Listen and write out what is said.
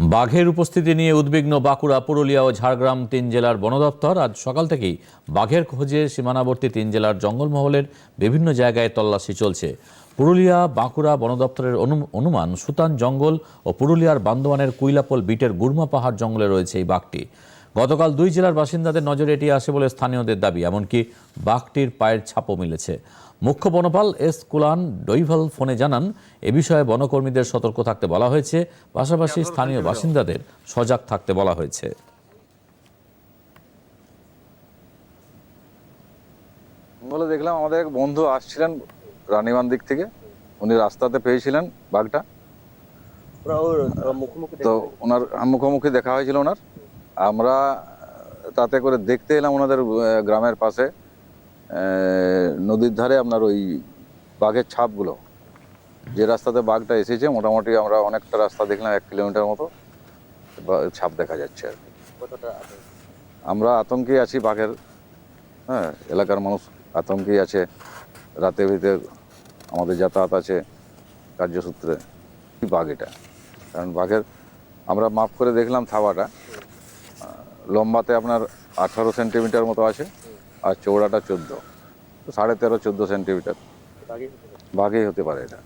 বাঘের উপস্থিতি নিয়ে উদ্বিগ্ন বাঁকুড়া, পুরুলিয়া ও ঝাড়গ্রাম তিন জেলার বন দপ্তর আজ সকাল থেকেই বাঘের খোঁজে সীমানাবর্তী তিন জেলার জঙ্গলমহলের বিভিন্ন জায়গায় তল্লাশি চলছে। পুরুলিয়া, বাঁকুড়া বন দপ্তরের অনু- অনুমান, সুতান জঙ্গল ও পুরুলিয়ার বান্দোয়ানের কুইলাপোল বিটের গুরমা পাহাড় জঙ্গলে রয়েছে এই বাঘটি। গতকাল দুই জেলার বাসিন্দাদের নজরে এটি আসে বলে স্থানীয়দের দাবি এমনকি বাঘটির পায়ের ছাপও মিলেছে। মুখ্য বনপাল এস কুলান ডৈভাল ফোনে জানান এ বিষয়ে বনকর্মীদের সতর্ক থাকতে বলা হয়েছে পাশাপাশি স্থানীয় বাসিন্দাদের সজাগ থাকতে বলা হয়েছে। বলে দেখলাম আমাদের এক বন্ধু আসছিলেন রানীবান দিক থেকে উনি রাস্তাতে পেয়েছিলেন বাঘটা। তো ওনার মুখোমুখি দেখা হয়েছিল ওনার। আমরা তাতে করে দেখতে এলাম ওনাদের গ্রামের পাশে নদীর ধারে আপনার ওই বাঘের ছাপগুলো। যে রাস্তাতে বাঘটা এসেছে মোটামুটি আমরা অনেকটা রাস্তা দেখলাম এক কিলোমিটার মতো ছাপ দেখা যাচ্ছে আর কি। আমরা আতঙ্কে আছি বাঘের হ্যাঁ এলাকার মানুষ আতঙ্কে আছে। রাতে ভিতরে আমাদের যাতায়াত আছে কার্যসূত্রে। কি বাঘ এটা? কারণ বাঘের আমরা মাপ করে দেখলাম থাবাটা লম্বাতে আপনার আঠারো সেন্টিমিটার মতো আছে আর চৌড়াটা চোদ্দ। সাড়ে তেরো চোদ্দ সেন্টিমিটার। বাঘই হতে পারে এটা।